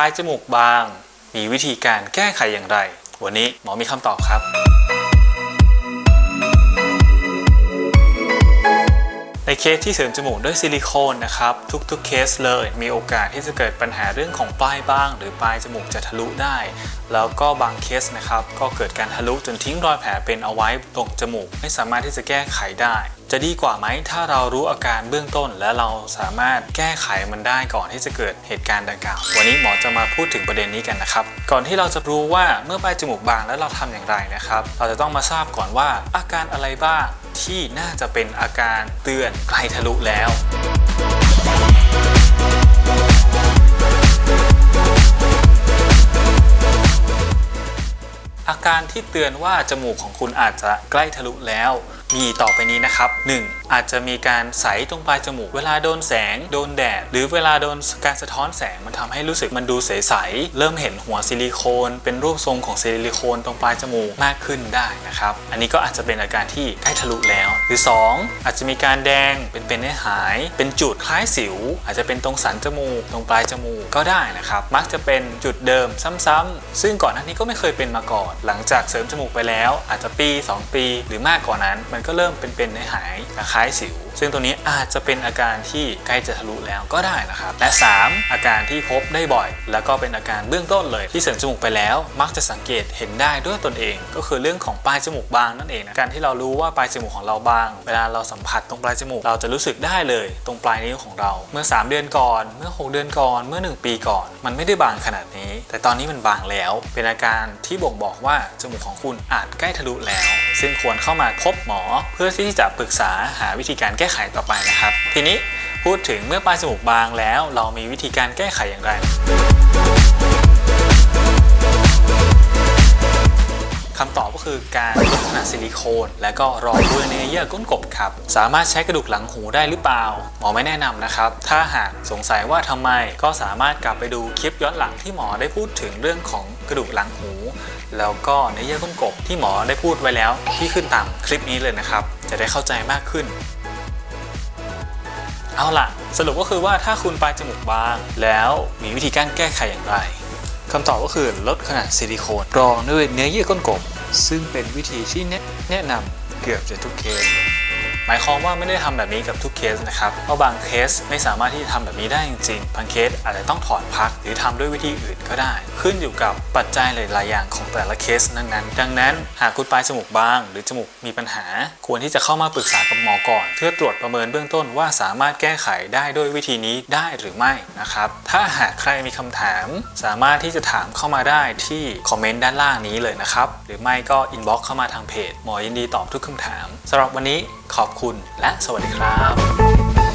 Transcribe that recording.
ปลายจมูกบาง มีวิธีการแก้ไขอย่างไร วันนี้หมอมีคำตอบครับ เคสที่เสริมจมูกด้วยซิลิโคนนะครับ ทุกๆเคสเลยมีโอกาสที่จะเกิดปัญหาเรื่องของปลายบ้าง หรือปลายจมูกจะทะลุได้ แล้วก็บางเคสนะครับก็เกิดการทะลุจนทิ้งรอยแผลเป็นเอาไว้ตรงจมูก ไม่สามารถที่จะแก้ไขได้จะดีกว่าไหมถ้าเรารู้อาการเบื้องต้น และเราสามารถแก้ไขมันได้ก่อนที่จะเกิดเหตุการณ์ดังกล่าว วันนี้หมอจะมาพูดถึงประเด็นนี้กันนะครับ ก่อนที่เราจะรู้ว่าเมื่อปลายจมูกบางแล้วเราทำอย่างไรนะครับ เราจะต้องมาทราบก่อนว่าอาการอะไรบ้าง ที่น่าจะเป็นอาการเตือนใกล้ทะลุแล้วอาการที่เตือนว่าจมูกของคุณอาจจะใกล้ทะลุแล้วมีต่อไปนี้นะครับ 1. อาจจะมีการใสตรงปลายจมูก เวลาโดนแสง โดนแดด หรือเวลาโดนการสะท้อนแสงมันทำให้รู้สึกมันดูใสๆเริ่มเห็นหัวซิลิโคน เป็นรูปทรงของซิลิโคนตรงปลายจมูกมากขึ้นได้นะครับ อันนี้ก็อาจจะเป็นอาการที่ใกล้ทะลุแล้ว หรือ 2. อาจจะมีการแดงเป็นเป็นให้หาย เป็นจุดคล้ายสิว อาจจะเป็นตรงสันจมูก ตรงปลายจมูกก็ได้นะครับ มักจะเป็นจุดเดิมซ้ำๆซึ่งก่อนหน้านี้ก็ไม่เคยเป็นมาก่อน หลังจากเสริมจมูกไปแล้ว อาจจะปี 2 ปี หรือมากกว่านั้นมันก็เริ่มเป็นเป็นให้หายคล้ายสิว ซึ่งตรงนี้อาจจะเป็นอาการที่ใกล้จะทะลุแล้วก็ได้นะครับ และ 3. อาการที่พบได้บ่อย แล้วก็เป็นอาการเบื้องต้นเลย ที่เสริมจมูกไปแล้ว มักจะสังเกตเห็นได้ด้วยตนเอง ก็คือเรื่องของปลายจมูกบางนั่นเองนะการที่เรารู้ว่าปลายจมูกของเราบาง เวลาเราสัมผัสตรงปลายจมูกเราจะรู้สึกได้เลย ตรงปลายนิ้วของเรา เมื่อ 3 เดือนก่อน เมื่อ 6 เดือนก่อน เมื่อ 1 ปีก่อน มันไม่ได้บางขนาดนี้ แต่ตอนนี้มันบางแล้ว เป็นอาการที่บ่งบอกว่าจมูกของคุณอาจใกล้ทะลุแล้ว ซึ่งควรเข้ามาพบหมอเพื่อที่จะปรึกษาหาวิธีการแก้ไขต่อไปนะครับ ทีนี้พูดถึงเมื่อปลายจมูกบางแล้ว เรามีวิธีการแก้ไขอย่างไร คำตอบก็คือการลดขนาดซิลิโคน และก็รองด้วยเนื้อเยื่อก้นกบครับ สามารถใช้กระดูกหลังหูได้หรือเปล่า หมอไม่แนะนำนะครับ ถ้าหากสงสัยว่าทำไมก็สามารถกลับไปดูคลิปย้อนหลังที่หมอได้พูดถึงเรื่องของกระดูกหลังหู แล้วก็เนื้อเยื่อก้นกบที่หมอได้พูดไว้แล้ว ที่ขึ้นตามคลิปนี้เลยนะครับ จะได้เข้าใจมากขึ้นเอาล่ะ สรุปก็คือว่าถ้าคุณปลายจมูกบาง แล้วมีวิธีการแก้ไขอย่างไร คำตอบก็คือลดขนาดซิลิโคนรองด้วยเนื้อเยื่อก้นกบ ซึ่งเป็นวิธีที่แนะนะนำเกือบจะทุกเคส หมายความว่าไม่ได้ทำแบบนี้กับทุกเคสนะครับเพราะบางเคสไม่สามารถที่จะทำแบบนี้ได้จริงๆบางเคสอาจจะต้องถอนพักหรือทำด้วยวิธีอื่นก็ได้ ขึ้นอยู่กับปัจจัยหลายๆอย่างของแต่ละเคสนั้นๆ ดังนั้นหากคุณปลายจมูกบาง หรือจมูกมีปัญหา ควรที่จะเข้ามาปรึกษากับหมอก่อน เพื่อตรวจประเมินเบื้องต้นว่าสามารถแก้ไขได้ด้วยวิธีนี้ได้หรือไม่นะครับถ้าหากใครมีคำถาม สามารถที่จะถามเข้ามาได้ที่คอมเมนต์ด้านล่างนี้เลยนะครับหรือไม่ก็อินบ็อกเข้ามาทางเพจหมอยินดีตอบทุกคำถามสำหรับวันนี้ขอบคุณและสวัสดีครับ